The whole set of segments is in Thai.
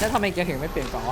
แล้วทำไมแกถึงไม่เปลี่ยนเกา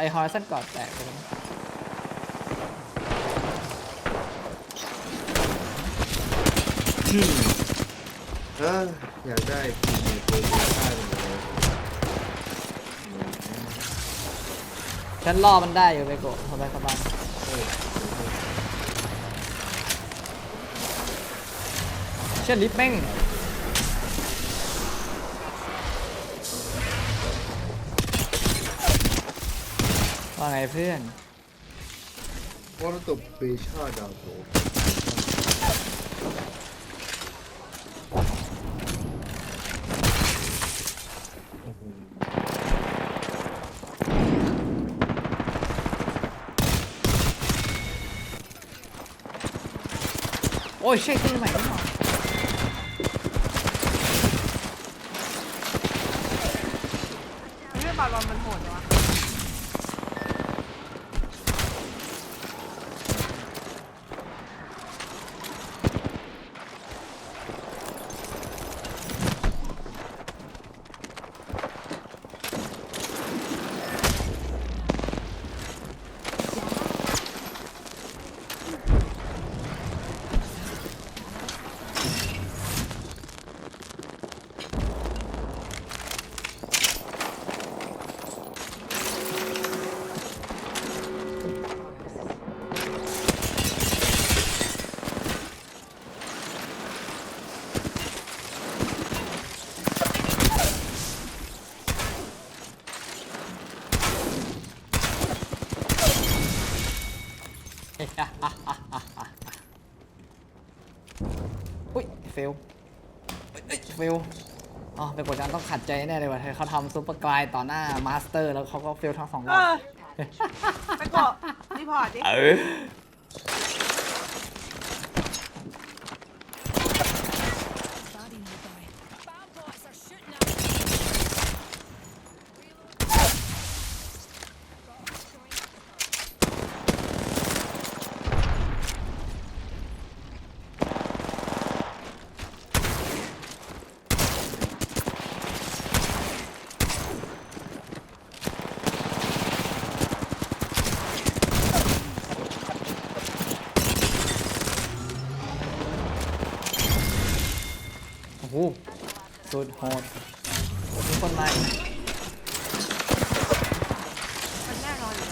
ไอฮอร์สันกอดแตกไปแล้วเอออยากได้ทีมโปรโมชั่นเลยฉันล่อมันได้อยู่ไปโกะสบายสบายเออเช่นลิฟต์แม่ง ว่าไงเพื่อนวอลตบเปชาดาวโตโอ้โหโอ้ยเช็คที่ใหม่ไม่หมดไม่ใช่บอลบอลมันโหดเลยวะ อุ้ยเฟลเฟลอ๋อเป็นกดดันต้องขัดใจแน่เลยว่ะเธอเขาทำซุปเปอร์กลายต่อหน้ามาสเตอร์ แล้วเขาก็เฟลทั้งสองรเออบอไปกดรีพอร์ตดิเออโอ้ สุดโหดมีคนมาอีนแน่นอนอยู่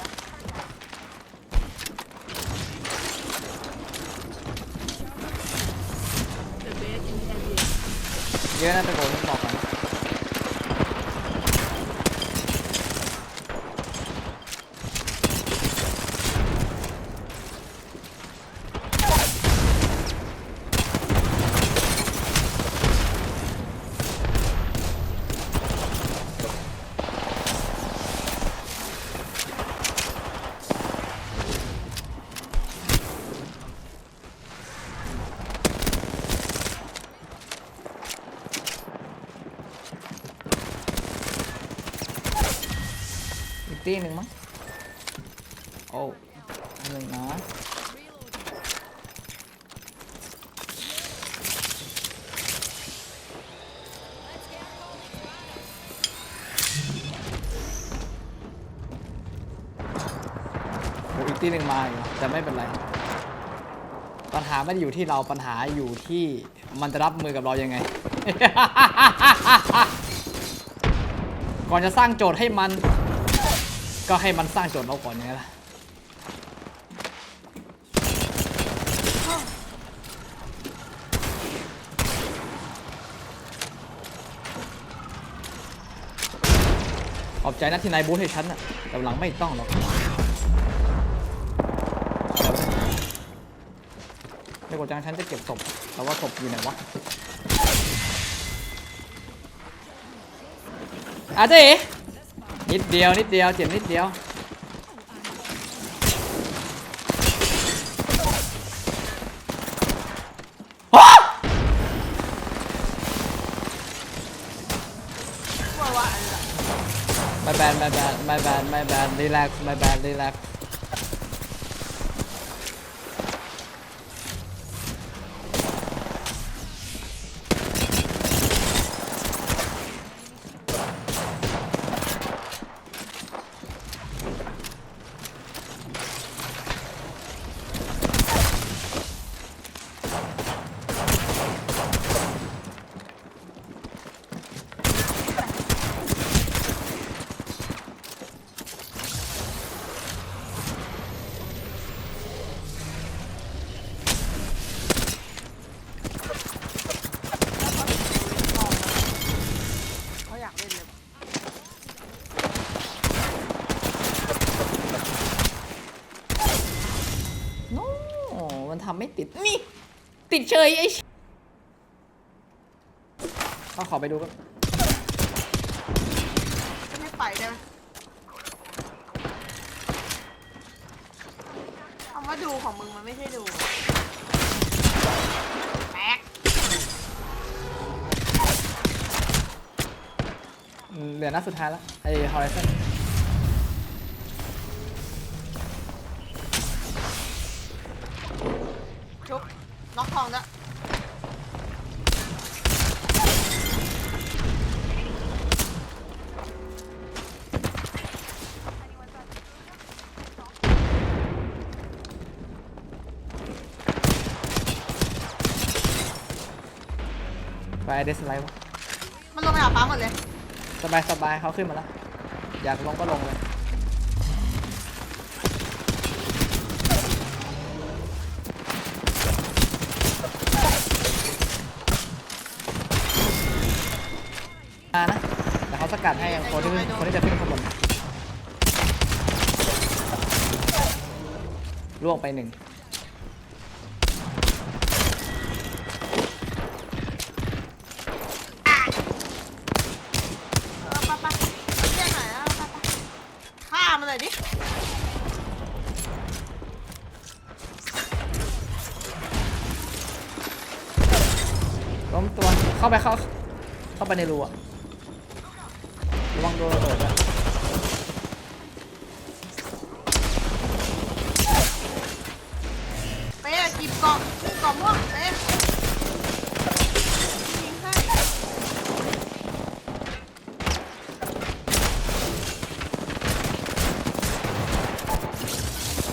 เยอะนะตะโกนบอก ตีหนึ่งมั้งโอ้หนึ่งนะโอ้อีกตีหนึ่งมาอยู่แต่ไม่เป็นไร ปัญหาไม่ได้อยู่ที่เราปัญหาอยู่ที่มันจะรับมือกับเรายังไง ก่อนจะสร้างโจทย์ให้มัน ก็ให้มันสร้างโจทย์เราก่อนไงล่ะขอบใจนะที่นายบูธให้ฉันนะแต่หลังไม่ต้องหรอกไม่กดจังฉันจะเก็บศพแต่ว่าศพอยู่ไหนวะอาเจ๊ นิดเดียวนิดเดียวเจ็บนิดเดียวกลัวว่าอะไรล่ะ My bad, my bad, my bad, my bad. Relax, my bad, relax อยากเล่นเลย โน้มันทำไม่ติด นี่ ติดเฉยไอ้ชิก็ขอไปดูกันจะไม่ไปได้ไหมคำว่าดูของมึงมันไม่ใช่ดูแป๊กอืมเหลือนัดสุดท้ายแล้วไอ้ Horizon ชุ บน็อกทองด้วยไปเดสไลด์วะมันลงไปหาป้าหมดเลย สบายสบายเขาขึ้นมาแล้ว อยากลงก็ลงเลย กัดให้คนที่คนที่จะขึ้นข้างบนล่วงไปหนึ่งเออไปไปเที่ยงหน่อยแล้วไปไปฆ่ามันเลยดิล้มตัวเข้าไปเข้าเข้าไปในรูอะระ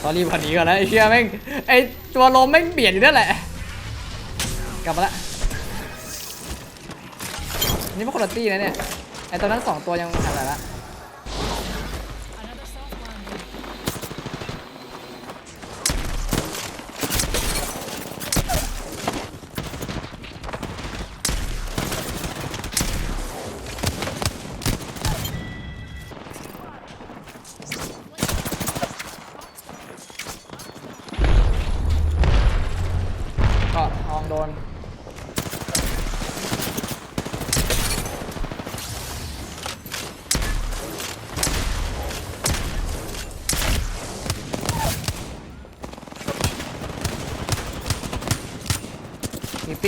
ตอนรีบคนนี้ก่อนนะไอ้เชี่ยแม่งไอ้ตัวลมแม่งเบียดอยู่นั่นแหละ กลับมาละนี่มันคนละตี้นะเนี่ยไอ้ตัวนั้นสองตัวยังหายไรละ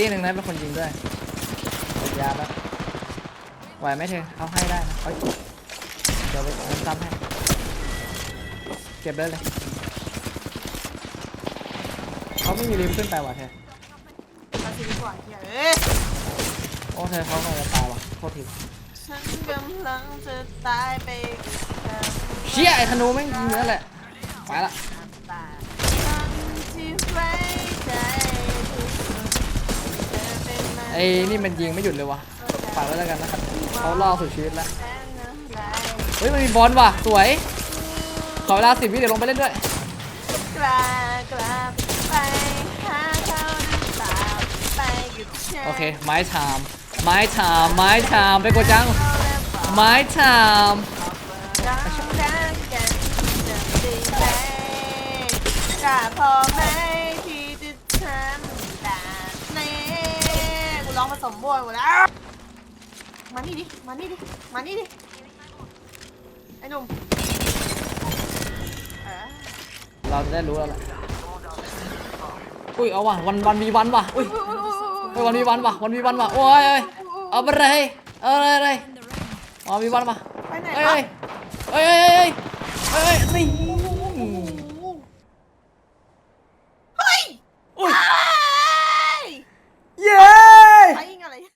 ตีหนึ่งนะเป็นคนยิงด้วยกดยาแล้วไหวไหมเธอเอาให้ได้นะเอาเดี๋ยวไปเอาซ้ำให้เก็บเลยเลยเขาไม่มีริมขึ้นไปว่ะเธอมาชีวิตก่อนเฮียเอ้ยโอ้เธอเขากำลังจะตายว่ะโทษทีฉันกำลังจะตายไปกับเชี่ยไอ้ธนูไม่งยิงเนื้อแหละไปละ ตาฉันที่ไว้ใจ อ้นี่มันยิงไม่หยุดเลยวะฝากไว้แล้วกันนะเขาล่อสุดชีวิตแล้วแสนน้ำลายเฮ้ยมันมีบอลว่ะสวยขอเวลาสิบวิเดี๋ยวลงไปเล่นด้วยกล้ากล้าไปหาเขาหรือเปล่าไปกับฉันโอเคไม้ชามไม้ชามไม้ชามไปโกจังเอาแล้วบอกไม้ชามรักรักกันจะได้ไหมกล้าพอไหม มบวยหมดแล้ว มานี่ดิ มานี่ดิ มานี่ดิ ไอ้หนุ่มเออเราจะได้รู้แล้วแหละอุ้ยเอาว่ะวันวันมีวันว่ะอุ้ยเฮ้ยวันมีวันว่ะวันมีวันว่ะโอ้ยเอ้ยเอาไปเลยเอาเลยเลยอ๋อมีวันว่ะไปไหนเอ้ยครับเอ้ยเอ้ยเอ้ยเอ้ยเอ้ยนี่